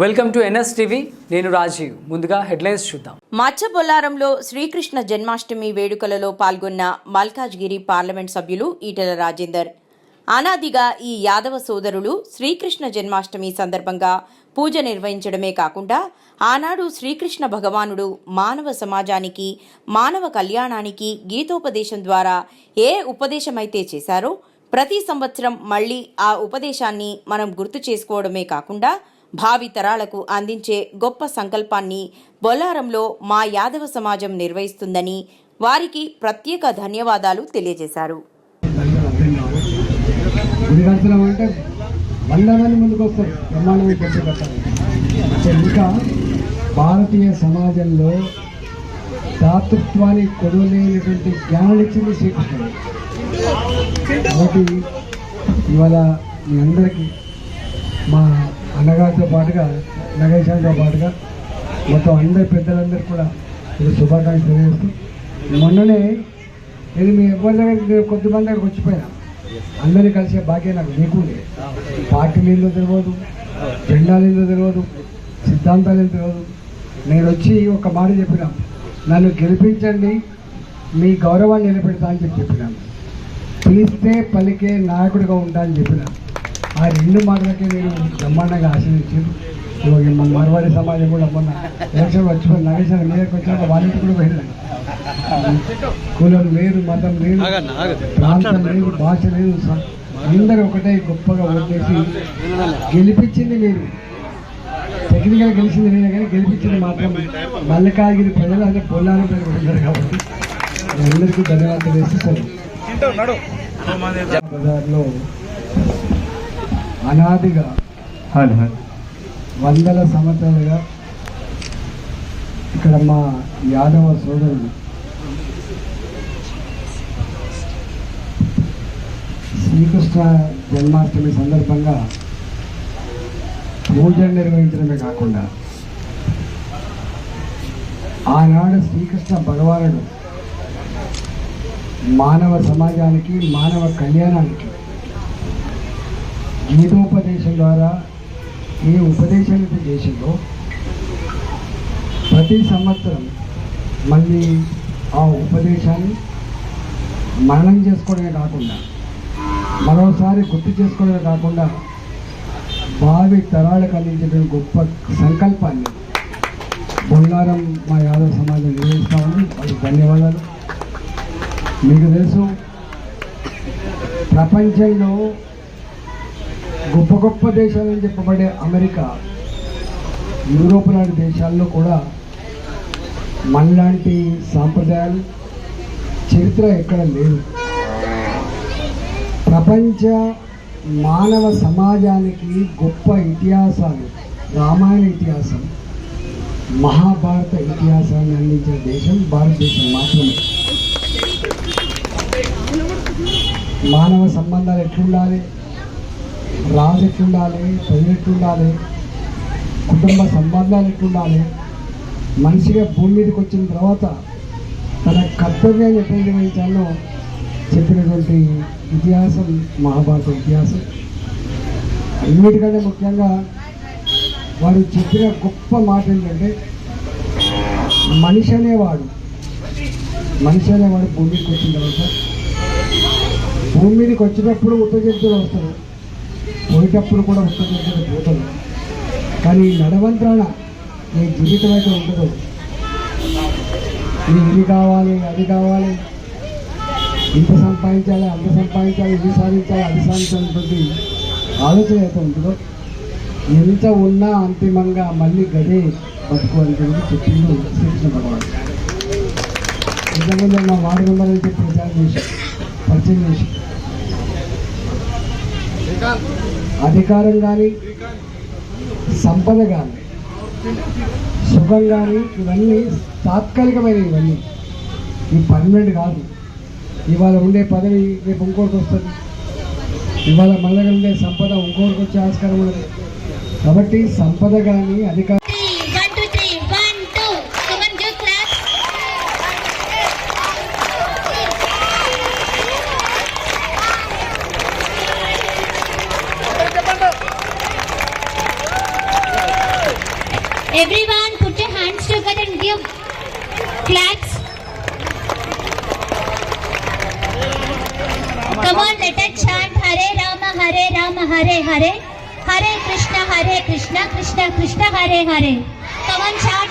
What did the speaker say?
Welcome to NS TV. నేను రాజీవ్. ముందుగా headlines చూద్దాం. మచ్చబొల్లారంలో శ్రీకృష్ణ జన్మాష్టమి వేడుకలలో పాల్గొన్న మల్కాజ్గిరి పార్లమెంట్ సభ్యులు ఈటెల రాజేందర్. అనాదిగా ఈ యాదవ సోదరులు శ్రీకృష్ణ జన్మాష్టమి సందర్భంగా పూజ నిర్వహించడమే కాకుండా ఆనాడు శ్రీకృష్ణ భగవానుడు మానవ సమాజానికి మానవ కళ్యాణానికి గీతోపదేశం ద్వారా ఏ ఉపదేశమైతే చేశారో ప్రతి సంవత్సరం మళ్ళీ ఆ ఉపదేశాన్ని మనం గుర్తు చేసుకోవడమే కాకుండా భావితరాలకు అందించే గొప్ప సంకల్పాన్ని బొల్లారంలో మా యాదవ సమాజం నిర్వహిస్తుందని వారికి ప్రత్యేక ధన్యవాదాలు తెలియజేశారు. ఇంకా భారతీయ సమాజంలో దాతృత్వానికి కొదవలేనటువంటి జ్ఞానం శ్రీకృష్ణుడు. కాబట్టి ఇవాళ మీ అందరికీ మా అన్నగారితో పాటుగా నగేశాలతో పాటుగా మొత్తం అందరి పెద్దలందరూ కూడా ఇది శుభాకాంక్షలు తెలియజేస్తూ మొన్ననే నేను మీ ఎవరి దగ్గర కొద్దిమంది దగ్గరకు వచ్చిపోయినా. అందరినీ కలిసే భాగ్యం నాకు లేకుండే పార్టీలు ఏందో తెలియదు జెండాలు ఏందో తెలియదు సిద్ధాంతాలు ఏందో తెలియదు. నేను వచ్చి ఒక మాట చెప్పిన నన్ను గెలిపించండి మీ గౌరవాన్ని నిలబెడతా అని చెప్పి చెప్పినాను పిలిస్తే పలికే నాయకుడిగా ఉంటా అని చెప్పిన. ఆ రెండు మాటలకే నేను బ్రహ్మాండంగా ఆశ్రయించాను ఇవాళ మన మరవాడి సమాజం కూడా మొన్న ఎలక్షన్ వచ్చిపోయి నగేశ్వర మీదకి వచ్చాక వాళ్ళ ఇంటికి కూడా వెళ్ళాను కులం లేదు మతం లేదు ప్రాంతం లేదు భాష లేదు అందరూ ఒకటే గొప్పగా ఓటేసి గెలిపించింది మీరు. టెక్నికల్ గెలిచింది నేనే కానీ గెలిపించింది మాత్రం మల్లికాగిరి ప్రజలు అదే పొల్లారం ప్రజలు ఉన్నారు కాబట్టి అందరికీ ధన్యవాదాలు తెలియజేస్తాను బజార్లో అనాదిగా వందల సంవత్సరాలుగా ఇక్కడ మా యాదవ సోదరులు శ్రీకృష్ణ జన్మాష్టమి సందర్భంగా పూజలు నిర్వహించడమే కాకుండా ఆనాడు శ్రీకృష్ణ భగవానుడు మానవ సమాజానికి మానవ కళ్యాణానికి గీతోపదేశం ద్వారా ఏ ఉపదేశం అయితే చేసిందో ప్రతి సంవత్సరం మళ్ళీ ఆ ఉపదేశాన్ని మననం చేసుకోవడమే కాకుండా మరోసారి గుర్తు చేసుకోవడమే కాకుండా భావి తరాలకు అందించిన గొప్ప సంకల్పాన్ని బొల్లారం మా యాదవ సమాజం నిర్వహిస్తామని ఉంది వాళ్ళకి ధన్యవాదాలు. మీకు తెలుసు ప్రపంచంలో గొప్ప గొప్ప దేశాలని చెప్పబడే అమెరికా యూరోప్ లాంటి దేశాల్లో కూడా మనలాంటి సాంప్రదాయాలు చరిత్ర ఎక్కడ లేదు. ప్రపంచ మానవ సమాజానికి గొప్ప ఇతిహాసాలు రామాయణ ఇతిహాసం మహాభారత ఇతిహాసాన్ని అందించిన దేశం భారతదేశం మాత్రమే. మానవ సంబంధాలు ఎట్లుండాలి? రాజు ఎట్లుండాలి చదువు ఎట్లుండాలి కుటుంబ సంబంధాలు ఎట్లుండాలి మనిషిగా భూమి మీదకి వచ్చిన తర్వాత తన కర్తవ్యాన్ని ఎట్లా నిర్వహించాలో చెప్పినటువంటి ఇతిహాసం మహాభారత ఇతిహాసం. అన్నిటికంటే ముఖ్యంగా వారు చెప్పిన గొప్ప మాట ఏంటంటే మనిషి అనేవాడు మనిషి అనేవాడు భూమికి వచ్చిన తర్వాత భూమి మీదకి వచ్చినప్పుడు ఉత్తజంతువులు వస్తారు. పోయేటప్పుడు కూడా ఉత్తజంతువులు దూతలు కానీ నడవంత్రాల నీ జీవితం అయితే ఉండదు. ఇది ఇది కావాలి అది కావాలి. ఇంత సంపాదించాలి అంత సంపాదించాలి ఇది సాధించాలి అది సాధించాలన్నటువంటి ఆలోచన అయితే ఉంటుందో? ఎంత ఉన్నా అంతిమంగా మళ్ళీ గదే బతుకు చెప్పింది శ్రీకృష్ణ భగవాన్. ఇంతకుముందు మా వార్డు మెంబర్ అయితే ప్రచారం చేసి పరిచయం చేసి అధికారం కానీ సంపద కానీ సుఖం కానీ ఇవన్నీ తాత్కాలికమైనవి ఇవన్నీ. ఇవి పర్మనెంట్ కాదు. ఇవాళ ఉండే పదవి రేపు ఇంకోటికి వస్తుంది. ఇవాళ మళ్ళగా ఉండే సంపద ఇంకోటికి వచ్చే ఆస్కారం ఉండదు కాబట్టి సంపద కానీ అధికారం Everyone put your hands together and give claps. Come on, let us chant Hare Rama, Hare Rama, Hare Hare. Hare Krishna, Hare Krishna, Krishna Krishna, Hare Hare. Come on, chant.